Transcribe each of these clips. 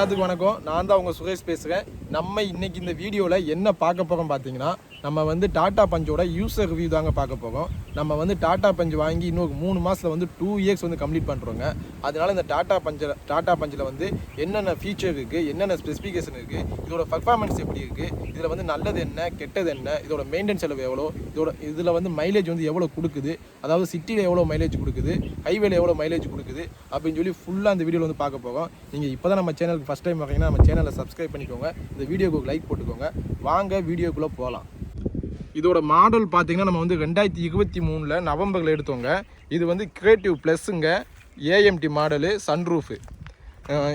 எல்லாத்துக்கும் வணக்கம். நான் தான் உங்கள் சுரேஷ் பேசுகிறேன் நம்ம இன்றைக்கி இந்த வீடியோவில் என்ன பார்க்க போகிறோம் பார்த்தீங்கன்னா நம்ம வந்து டாட்டா பஞ்சோட யூசர் ரிவ்யூ தாங்க பார்க்க போகிறோம் நம்ம வந்து டாட்டா பஞ்ச் வாங்கி இன்னொரு மூணு மாதத்தில் வந்து டூ இயர்ஸ் வந்து கம்ப்ளீட் பண்ணுறோங்க அதனால் இந்த டாட்டா பஞ்சில் டாட்டா பஞ்சில் வந்து என்னென்ன ஃபீச்சர் இருக்குது என்னென்ன ஸ்பெசிஃபிகேஷன் இருக்குது இதோட பர்ஃபார்மன்ஸ் எப்படி இருக்குது இதில் வந்து நல்லது என்ன கெட்டது என்ன இதோட மெயின்டெனன்ஸ் செலவு எவ்வளோ இதோட இதில் வந்து மைலேஜ் வந்து எவ்வளோ கொடுக்குது அதாவது சிட்டியில் எவ்வளோ மைலேஜ் கொடுக்குது ஹைவேல எவ்வளோ மைலேஜ் கொடுக்குது அப்படின்னு சொல்லி ஃபுல்லாக அந்த வீடியோவில் வந்து பார்க்க போகிறோம் நீங்கள் இப்போ தான் நம்ம சேனலுக்கு ஃபஸ்ட் டைம் பார்த்தீங்கன்னா நம்ம சேனலை சப்ஸ்கிரைப் பண்ணிக்கோங்க. இந்த வீடியோக்கு லைக் போட்டுக்கோங்க. வாங்க வீடியோக்குள்ளே போகலாம் இதோட மாடல் பார்த்தீங்கன்னா நம்ம வந்து ரெண்டாயிரத்தி இருபத்தி மூணில் நவம்பரில் எடுத்தோங்க. இது வந்து கிரியேட்டிவ் ப்ளஸ்ஸுங்க ஏஎம்டி மாடலு சன்ரூஃபு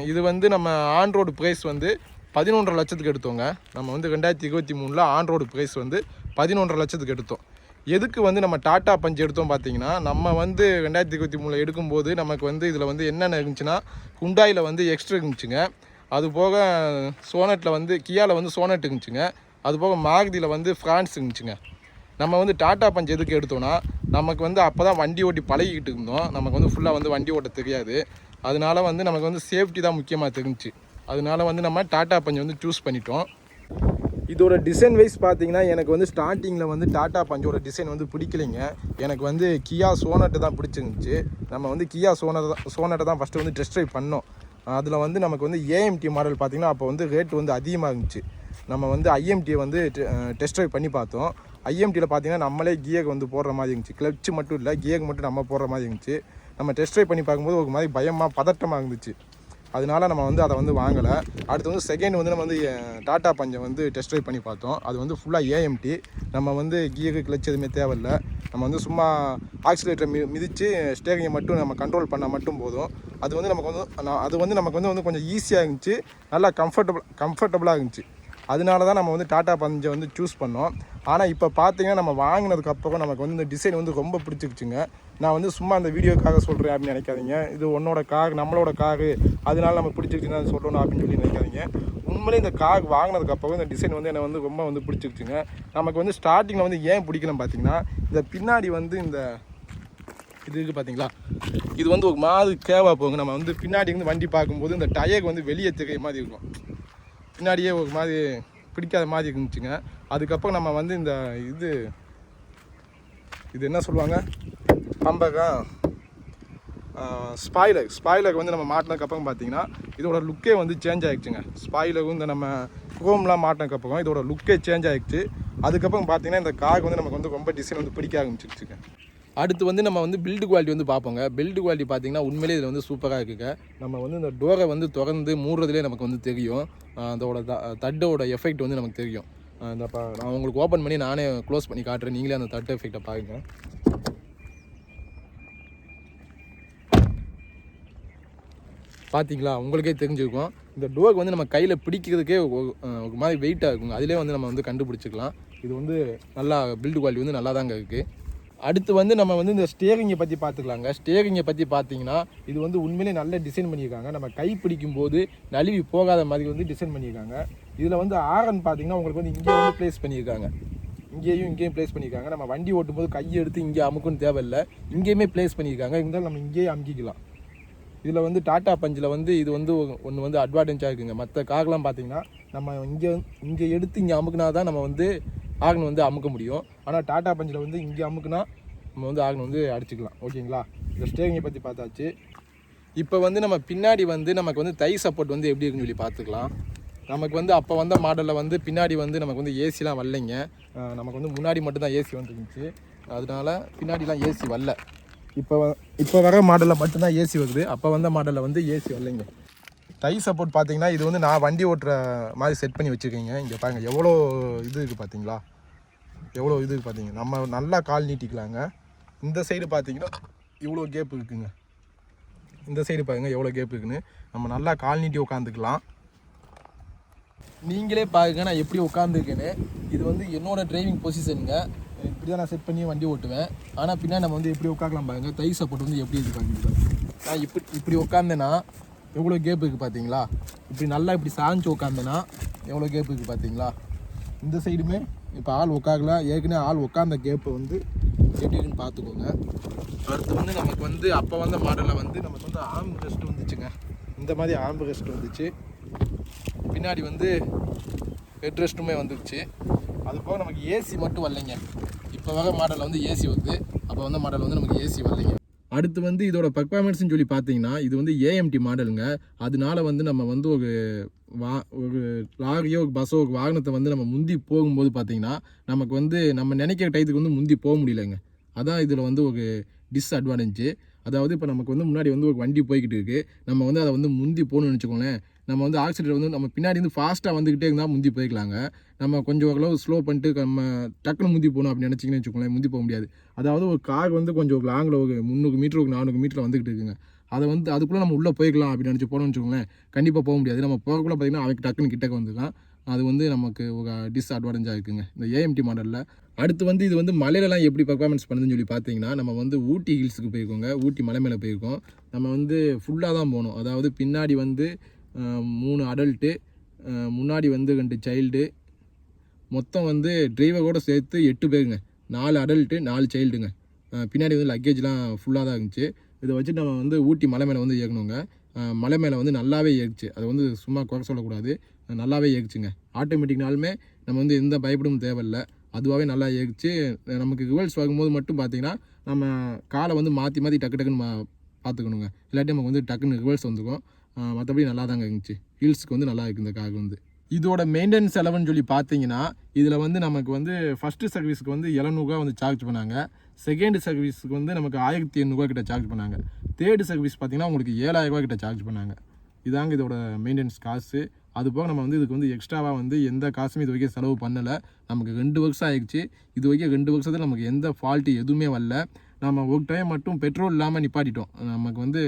இது வந்து நம்ம ஆன்ரோடு ப்ரைஸ் வந்து பதினொன்றரை லட்சத்துக்கு எடுத்தோங்க. நம்ம வந்து ரெண்டாயிரத்தி இருபத்தி மூணில் ஆன்ரோடு ப்ரைஸ் வந்து பதினொன்றரை லட்சத்துக்கு எடுத்தோம். எதுக்கு வந்து நம்ம டாட்டா பஞ்ச் எடுத்தோம் பார்த்தீங்கன்னா நம்ம வந்து ரெண்டாயிரத்தி இருபத்தி மூணில் எடுக்கும்போது நமக்கு வந்து இதில் வந்து என்னென்ன இருந்துச்சுன்னா குண்டாயில் வந்து எக்ஸ்ட்ரா இருந்துச்சுங்க. அது போக சோனட்டில் வந்து கியாவில் வந்து சோனட் இருந்துச்சுங்க. அது போக மாருதியில் வந்து ஃப்ரான்ஸ் இருந்துச்சுங்க. நம்ம வந்து டாட்டா பஞ்ச் எதுக்கு எடுத்தோன்னா நமக்கு வந்து அப்போ தான் வண்டி ஓட்டி பழகிக்கிட்டு இருந்தோம். நமக்கு வந்து ஃபுல்லாக வந்து வண்டி ஓட்ட தெரியாது. அதனால வந்து நமக்கு வந்து சேஃப்டி தான் முக்கியமாக தெரிஞ்சுச்சு. அதனால வந்து நம்ம டாட்டா பஞ்ச் வந்து சூஸ் பண்ணிட்டோம். இதோட டிசைன் வைஸ் பார்த்தீங்கன்னா எனக்கு வந்து ஸ்டார்டிங்கில் வந்து டாட்டா பஞ்சோட டிசைன் வந்து பிடிக்கலைங்க. எனக்கு வந்து கியா சோனட்டு தான் பிடிச்சிருந்துச்சு. நம்ம வந்து கியா சோனட் தான் சோனட்டை தான் ஃபஸ்ட்டு வந்து டெஸ்ட் ட்ரைவ் பண்ணோம். அதில் வந்து நமக்கு வந்து ஏஎம்டி மாடல் பார்த்தீங்கன்னா அப்போ வந்து ரேட் வந்து அதிகமாக இருந்துச்சு. நம்ம வந்து ஐஎம்டியை வந்து டெஸ்ட் ட்ரைவ் பண்ணி பார்த்தோம். ஐஎம்டியில் பார்த்தீங்கன்னா நம்மளே கியர் வந்து போடுற மாதிரி இருந்துச்சு. கிளச்சு மட்டும் இல்லை கியர் மட்டும் நம்ம போடுற மாதிரி இருந்துச்சு. நம்ம டெஸ்ட் ட்ரைவ் பண்ணி பார்க்கும்போது ஒரு மாதிரி பயமாக பதட்டமாக இருந்துச்சு. அதனால நம்ம வந்து அதை வந்து வாங்கலை. அடுத்து வந்து செகண்ட் வந்து நம்ம வந்து டாட்டா பஞ்சை வந்து டெஸ்ட் ட்ரைவ் பண்ணி பார்த்தோம். அது வந்து ஃபுல்லாக ஏஎம்டி நம்ம வந்து கியர் கிளச் எதுவுமே தேவையில்ல. நம்ம வந்து சும்மா ஆக்சிலேட்டரை மி மிதித்து ஸ்டேரிங்கை மட்டும் நம்ம கண்ட்ரோல் பண்ணால் மட்டும் போதும். அது வந்து நமக்கு வந்து நான் அது வந்து நமக்கு வந்து வந்து கொஞ்சம் ஈஸியாக இருந்துச்சு. நல்லா கம்ஃபர்டபுள் கம்ஃபர்டபுளாக இருந்துச்சு. அதனால தான் நம்ம வந்து டாடா பஞ்சை வந்து சூஸ் பண்ணோம். ஆனால் இப்போ பார்த்தீங்கன்னா நம்ம வாங்கினதுக்கு அப்புறம் நமக்கு வந்து இந்த டிசைன் வந்து ரொம்ப பிடிச்சிருச்சுங்க. நான் வந்து சும்மா அந்த வீடியோக்காக சொல்கிறேன் அப்படின்னு நினைக்காதீங்க. இது உன்னோட கார் நம்மளோட காரு அதனால நம்ம பிடிச்சிருச்சுன்னா அதை சொல்லணும் அப்படின்னு சொல்லி நினைக்காதீங்க. உண்மையிலே இந்த கார் வாங்கினதுக்கு அப்புறம் இந்த டிசைன் வந்து எனக்கு வந்து ரொம்ப வந்து பிடிச்சிருச்சுங்க. நமக்கு வந்து ஸ்டார்டிங்கில் வந்து ஏன் பிடிக்கணும் பார்த்தீங்கன்னா இந்த பின்னாடி வந்து இந்த இது இருக்குது பார்த்தீங்களா இது வந்து ஒரு மாதிரி கேவா போகுங்க நம்ம வந்து பின்னாடி வந்து வண்டி பார்க்கும்போது இந்த டயருக்கு வந்து வெளியே திகை மாதிரி இருக்கும். பின்னாடியே ஒரு மாதிரி பிடிக்காத மாதிரி இருந்துச்சுங்க. அதுக்கப்புறம் நம்ம வந்து இந்த இது இது என்ன சொல்லுவாங்க? பம்பகம் ஸ்பாய்லர் ஸ்பாய்லர் வந்து நம்ம மாட்டினதுக்கப்புறம் பார்த்தீங்கன்னா இதோட லுக்கே வந்து சேஞ்ச் ஆகிடுச்சுங்க ஸ்பாய்லரும் இந்த நம்ம குரோம்லாம் மாட்டினதுக்கப்புறம் இதோட லுக்கே சேஞ்ச் ஆகிடுச்சு அதுக்கப்புறம் பார்த்தீங்கன்னா இந்த கார் வந்து நமக்கு வந்து ரொம்ப டிசைன் வந்து பிடிக்க ஆரம்பிச்சிருச்சுங்க. அடுத்து வந்து நம்ம வந்து பில்டு குவாலிட்டி வந்து பார்ப்போங்க. பில்டு குவாலிட்டி பார்த்தீங்கன்னா உண்மையிலே இதில் வந்து சூப்பராக இருக்குங்க. நம்ம வந்து இந்த டோரை வந்து திறந்து மூடுறதுலே நமக்கு வந்து தெரியும். அதோட த தட்டோட எஃபெக்ட் வந்து நமக்கு தெரியும். அந்த இந்த பா நான் உங்களுக்கு ஓப்பன் பண்ணி நானே க்ளோஸ் பண்ணி காட்டுறேன். நீங்களே அந்த தட்டு எஃபெக்டை பாருங்க. பார்த்தீங்களா உங்களுக்கே தெரிஞ்சுருக்கும். இந்த டோருக்கு வந்து நம்ம கையில் பிடிக்கிறதுக்கே ஒரு மாதிரி வெயிட்டாக இருக்குங்க. அதிலே வந்து நம்ம வந்து கண்டுபிடிச்சிக்கலாம். இது வந்து நல்லா பில்டு குவாலிட்டி வந்து நல்லா தாங்க இருக்குது அடுத்து வந்து நம்ம வந்து இந்த ஸ்டேரிங்கை பற்றி பார்த்துக்கலாங்க. ஸ்டேரிங்கை பற்றி பார்த்தீங்கன்னா இது வந்து உண்மையிலே நல்ல டிசைன் பண்ணியிருக்காங்க. நம்ம கை பிடிக்கும் போது நழுவி போகாத மாதிரி வந்து டிசைன் பண்ணியிருக்காங்க. இதில் வந்து ஆரன் பார்த்தீங்கன்னா உங்களுக்கு வந்து இங்கே வந்து ப்ளேஸ் பண்ணியிருக்காங்க. இங்கேயும் இங்கேயும் ப்ளேஸ் பண்ணியிருக்காங்க. நம்ம வண்டி ஓட்டும் போது கையை எடுத்து இங்கே அமுக்குன்னு தேவையில்லை. இங்கேயுமே ப்ளேஸ் பண்ணியிருக்காங்க. இருந்தாலும் நம்ம இங்கேயே அமுக்கிக்கலாம். இதில் வந்து டாட்டா பஞ்சில் வந்து இது வந்து ஒன்று வந்து அட்வான்டேஜாக இருக்குங்க. மற்ற கார்லாம் பார்த்தீங்கன்னா நம்ம இங்கே இங்கே எடுத்து இங்கே அமுக்குனா தான் நம்ம வந்து ஆகன் வந்து அமுக்க முடியும். ஆனால் டாட்டா பஞ்சில் வந்து இங்கே அமுக்குனா நம்ம வந்து ஆக்னு வந்து அடிச்சுக்கலாம். ஓகேங்களா? இந்த ஸ்டேரிங்கை பற்றி பார்த்தாச்சு. இப்போ வந்து நம்ம பின்னாடி வந்து நமக்கு வந்து தை சப்போர்ட் வந்து எப்படி இருக்குன்னு சொல்லி பார்த்துக்கலாம். நமக்கு வந்து அப்போ வந்த மாடலில் வந்து பின்னாடி வந்து நமக்கு வந்து ஏசிலாம் வரலைங்க. நமக்கு வந்து முன்னாடி மட்டும்தான் ஏசி வந்துருந்துச்சு. அதனால பின்னாடிலாம் ஏசி வரல. இப்போ வ- இப்போ வர மாடலில் மட்டும்தான் ஏசி வருது. அப்போ வந்த மாடலில் வந்து ஏசி வரலைங்க. டை சப்போர்ட் பார்த்தீங்கன்னா இது வந்து நான் வண்டி ஓட்டுற மாதிரி செட் பண்ணி வச்சுருக்கீங்க. இங்கே பாருங்க எவ்வளோ இது இருக்குது பார்த்தீங்களா எவ்வளோ இது இருக்குது பார்த்தீங்க நம்ம நல்லா கால் நீட்டிக்கலாங்க. இந்த சைடு பார்த்தீங்கன்னா இவ்வளோ கேப் இருக்குங்க. இந்த சைடு பாருங்க எவ்வளோ கேப் இருக்குன்னு. நம்ம நல்லா கால் நீட்டி உட்காந்துக்கலாம் நீங்களே பாருங்க நான் எப்படி உட்காந்துருக்கேன்னு இது வந்து என்னோடய டிரைவிங் பொசிஷனுங்க இப்படி தான் நான் செட் பண்ணி வண்டி ஓட்டுவேன். ஆனால் பின்னாடி நம்ம வந்து எப்படி உட்காக்கலாம் பாருங்கள் தை சப்போர்ட் வந்து எப்படி இது பாருங்க. நான் இப்படி இப்படி உட்காந்தேன்னா எவ்வளோ கேப் இருக்குது பார்த்தீங்களா இப்படி நல்லா இப்படி சாஞ்சு உட்காந்தேன்னா எவ்வளோ கேப் இருக்குது பார்த்தீங்களா இந்த சைடுமே இப்போ ஆள் உட்காகல ஏற்கனவே ஆள் உட்காந்த கேப்பை வந்து எப்படி இருக்குன்னு பார்த்துக்கோங்க அடுத்து வந்து நமக்கு வந்து அப்போ வந்த மாடலில் வந்து நமக்கு வந்து ஆம்பு ரெஸ்ட் வந்துச்சுங்க. இந்த மாதிரி ஆம்பு ரெஸ்ட் வந்துச்சு. பின்னாடி வந்து ஹெட் ரெஸ்ட்டுமே வந்துருச்சு. அது போக நமக்கு ஏசி மட்டும் வரலைங்க. இப்போ வர மாடலில் வந்து ஏசி வந்து அப்போ வந்த மாடல் வந்து நமக்கு ஏசி வரலைங்க. அடுத்து வந்து இதோட பர்ஃபார்மன்ஸ்னு சொல்லி பார்த்தீங்கன்னா இது வந்து ஏஎம்டி மாடலுங்க அதனால வந்து நம்ம வந்து ஒரு வா ஒரு லாரியோ ஒரு பஸ்ஸோ ஒரு வாகனத்தை வந்து நம்ம முந்தி போகும்போது பார்த்தீங்கன்னா நமக்கு வந்து நம்ம நினைக்கிற டயத்துக்கு வந்து முந்தி போக முடியலங்க. அதான் இதில் வந்து ஒரு டிஸ்அட்வான்டேஜ் அதாவது இப்போ நமக்கு வந்து முன்னாடி வந்து ஒரு வண்டி போய்கிட்டு இருக்கு. நம்ம வந்து அதை வந்து முந்தி போகணும்னு வச்சுக்கோங்களேன். நம்ம வந்து ஆக்சிடென்ட் வந்து நம்ம பின்னாடி இருந்து ஃபாஸ்ட்டாக வந்துக்கிட்டே இருந்தால் முந்தி போய்க்கலாங்க. நம்ம கொஞ்சம் ஓரளவு ஸ்லோ பண்ணிட்டு நம்ம டக்குன்னு முந்தி போகணும் அப்படின்னு நினச்சிங்கன்னு வச்சுக்கோங்களேன் முந்தி போக முடியாது. அதாவது ஒரு கார் வந்து கொஞ்சம் லாங்கில் ஒரு முந்நூறு மீட்டர் ஒரு நானூறு மீட்டர் வந்துக்கிட்டு இருக்குங்க. அதை வந்து அதுக்குள்ளே நம்ம உள்ளே போய்க்கலாம் அப்படின்னு நினச்சி போனோம்னு வச்சுக்கோங்களேன் கண்டிப்பாக போக முடியாது. நம்ம போகக்குள்ள பார்த்தீங்கன்னா அவனுக்கு டக்குன்னு கிட்டக்க வந்துக்கலாம். அது வந்து நமக்கு ஒரு டிஸ்அட்வான்டேஜாக இருக்குங்க. இந்த ஏஎம்டி மாடலில் அடுத்து வந்து இது வந்து மலையிலலாம் எப்படி பர்ஃபார்மன்ஸ் பண்ணுதுன்னு சொல்லி பார்த்தீங்கன்னா நம்ம வந்து ஊட்டி ஹில்ஸுக்கு போயிருக்கோங்க. ஊட்டி மலை மேலே போயிருக்கோம். நம்ம வந்து ஃபுல்லாக தான் போகணும் அதாவது பின்னாடி வந்து மூணு அடல்ட்டு முன்னாடி வந்து ரெண்டு சைல்டு மொத்தம் வந்து டிரைவரோட சேர்த்து எட்டு பேருங்க. நாலு அடல்ட்டு நாலு சைல்டுங்க பின்னாடி வந்து லக்கேஜ்லாம் ஃபுல்லாக தான் இருந்துச்சு. இதை வச்சு நம்ம வந்து ஊட்டி மலை மேலே வந்து ஏறணுங்க. மலை மேலே வந்து நல்லாவே ஏறிச்சு. அதை வந்து சும்மா குறை சொல்லக்கூடாது. நல்லாவே ஏறிச்சுங்க. ஆட்டோமேட்டிக்னாலுமே நம்ம வந்து எந்த பயப்படும் தேவையில்ல. அதுவாகவே நல்லா ஏறிச்சு. நமக்கு ரிவல்ஸ் வாங்கும்போது மட்டும் பார்த்தீங்கன்னா நம்ம காலை வந்து மாற்றி மாற்றி டக்கு டக்குன்னு மா பார்த்துக்கணுங்க. இல்லாட்டி நமக்கு வந்து டக்குன்னு ரிவல்ஸ் வந்துக்கும் மற்றபடி நல்லா தாங்க இருந்துச்சு. ஹில்ஸ்க்கு வந்து நல்லா இருக்குது இந்த கார் வந்து. இதோட மெயின்டெனன்ஸ் செலவுன்னு சொல்லி பார்த்தீங்கன்னா இதில் வந்து நமக்கு வந்து ஃபஸ்ட்டு சர்வீஸ்க்கு வந்து எழுநூறுவா வந்து சார்ஜ் பண்ணாங்க. செகண்ட் சர்வீஸுக்கு வந்து நமக்கு ஆயிரத்தி எண்ணூறுவா கிட்ட சார்ஜ் பண்ணாங்க. தேர்டு சர்வீஸ் பார்த்தீங்கன்னா உங்களுக்கு ஏழாயிரரூவா கிட்ட சார்ஜ் பண்ணாங்க. இதாங்க இதோட மெயின்டெனன்ஸ் காசு. அது போக நம்ம வந்து இதுக்கு வந்து எக்ஸ்ட்ராவாக வந்து எந்த காசுமே இது வரைக்கும் செலவு பண்ணலை. நமக்கு ரெண்டு வருஷம் ஆயிடுச்சு. இது வரைக்கும் ரெண்டு வருஷத்தில் நமக்கு எந்த ஃபால்ட்டு எதுவுமே வரல. நம்ம ஒரு டைம் மட்டும் பெட்ரோல் இல்லாமல் நிப்பாட்டிட்டோம். நமக்கு வந்து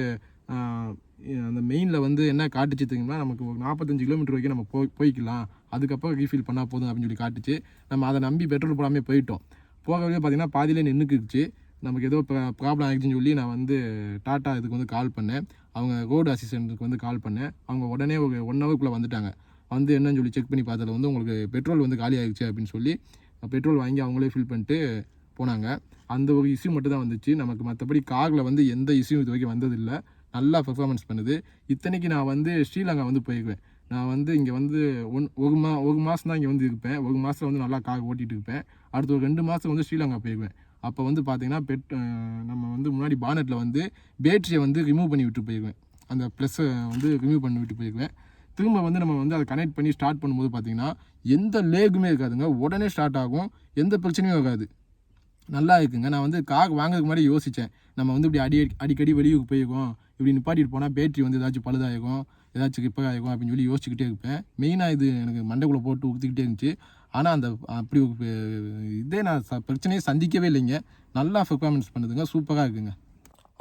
அந்த மெயினில் வந்து என்ன காட்டுச்சு தெரியுமா? நமக்கு ஒரு நாற்பத்தஞ்சு கிலோமீட்டர் வரைக்கும் நம்ம போய் போய்க்கலாம். அதுக்கப்புறம் ரீஃபில் பண்ணால் போதும் அப்படின்னு சொல்லி காட்டுச்சு. நம்ம அதை நம்பி பெட்ரோல் போடாமே போயிட்டோம். போகவே பார்த்தீங்கன்னா பாதியிலே நின்றுக்குச்சு நமக்கு ஏதோ ப்ராப்ளம் ஆகிடுச்சுன்னு சொல்லி நான் வந்து டாட்டா இதுக்கு வந்து கால் பண்ணேன். அவங்க ரோடு அசிஸ்டண்ட்டுக்கு வந்து கால் பண்ணேன். அவங்க உடனே ஒரு ஒன் ஹவருக்குள்ளே வந்துட்டாங்க. வந்து என்னன்னு சொல்லி செக் பண்ணி பார்த்ததுல வந்து உங்களுக்கு பெட்ரோல் வந்து காலி ஆகிடுச்சு அப்படின்னு சொல்லி பெட்ரோல் வாங்கி அவங்களே ஃபில் பண்ணிட்டு போனாங்க. அந்த ஒரு இஷ்யூ மட்டும் தான் வந்துச்சு. நமக்கு மற்றபடி காரில் வந்து எந்த இஷ்யூ இது வரைக்கும் வந்ததில்லை. நல்லா பெர்ஃபார்மன்ஸ் பண்ணுது. இத்தனைக்கு நான் வந்து ஸ்ரீலங்கா வந்து போயிருக்கேன் நான் வந்து இங்கே வந்து ஒன் ஒரு மா ஒரு மாதம் தான் இங்கே வந்து இருப்பேன். ஒரு மாதத்தில் வந்து நல்லா கார் ஓட்டிகிட்டு இருப்பேன். அடுத்து ஒரு ரெண்டு மாதம் வந்து ஸ்ரீலங்கா போயிருவேன் அப்போ வந்து பார்த்தீங்கன்னா பெட் நம்ம வந்து முன்னாடி பானட்டில் வந்து பேட்டரியை வந்து ரிமூவ் பண்ணி விட்டு போயிருவேன் அந்த ப்ளஸ்ஸை வந்து ரிமூவ் பண்ணி விட்டு போயிருவேன் திரும்ப வந்து நம்ம வந்து அதை கனெக்ட் பண்ணி ஸ்டார்ட் பண்ணும்போது பார்த்திங்கன்னா எந்த லேகுமே இருக்காதுங்க. உடனே ஸ்டார்ட் ஆகும். எந்த பிரச்சனையும் இருக்காது. நல்லா இருக்குங்க. நான் வந்து கார் வாங்குறதுக்கு முன்னாடி யோசித்தேன் நம்ம வந்து இப்படி அடி அடிக்கடி வெளியூருக்கு போயிருக்கோம். இப்படி நிப்பாட்டிட்டு போனால் பேட்டரி வந்து ஏதாச்சும் பழுதாயிருக்கும் ஏதாச்சும் ரிப்பேர் அப்படின்னு சொல்லி யோசிச்சுக்கிட்டே இருப்பேன். மெயினாக இது எனக்கு மண்டைக்குள்ளே போட்டு ஊற்றிக்கிட்டே இருந்துச்சு. ஆனால் அந்த அப்படி இதே நான் ச பிரச்சனையை சந்திக்கவே இல்லைங்க. நல்லா பெர்ஃபார்மன்ஸ் பண்ணுதுங்க. சூப்பராக இருக்குங்க.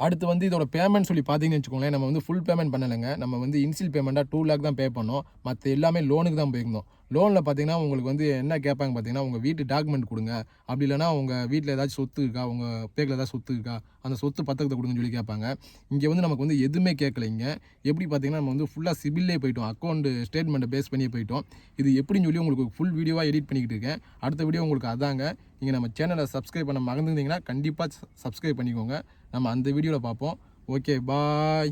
அடுத்து வந்து இதோட பேமெண்ட் சொல்லி பார்த்தீங்கன்னு வச்சுக்கோங்களேன் நம்ம வந்து ஃபுல் பேமெண்ட் பண்ணலைங்க. நம்ம வந்து இன்சியல் பேமெண்ட்டாக டூ லேக் தான் பே பண்ணோம். மற்ற எல்லாமே லோனுக்கு தான் போயிருந்தோம். லோனில் பார்த்தீங்கன்னா உங்களுக்கு வந்து என்ன கேட்பாங்க பார்த்தீங்கன்னா உங்கள் வீட்டு டாக்குமெண்ட் கொடுங்க. அப்படி இல்லைனா உங்கள் வீட்டில் ஏதாச்சும் சொத்து இருக்கா? உங்கள் பேக்கில் ஏதாவது சொத்து இருக்கா? அந்த சொத்து பத்திரத்தை கொடுங்கன்னு சொல்லி கேட்பாங்க. இங்கே வந்து நமக்கு வந்து எதுவுமே கேட்கலைங்க. எப்படி பார்த்தீங்கன்னா நம்ம வந்து ஃபுல்லாக சிபில்லே போயிட்டோம். அக்கௌண்ட் ஸ்டேட்மெண்ட்டை பேஸ் பண்ணியே போயிட்டோம். இது எப்படின்னு சொல்லி உங்களுக்கு ஃபுல் வீடியோவாக எடிட் பண்ணிக்கிட்டு இருக்கேன். அடுத்த வீடியோ உங்களுக்கு அதாங்க. நீங்கள் நம்ம சேனலை சப்ஸ்கிரைப் பண்ண மறந்துருந்தீங்கன்னா கண்டிப்பாக சப்ஸ்கிரைப் பண்ணிக்கோங்க. நம்ம அந்த வீடியோவில் பார்ப்போம். Okay bye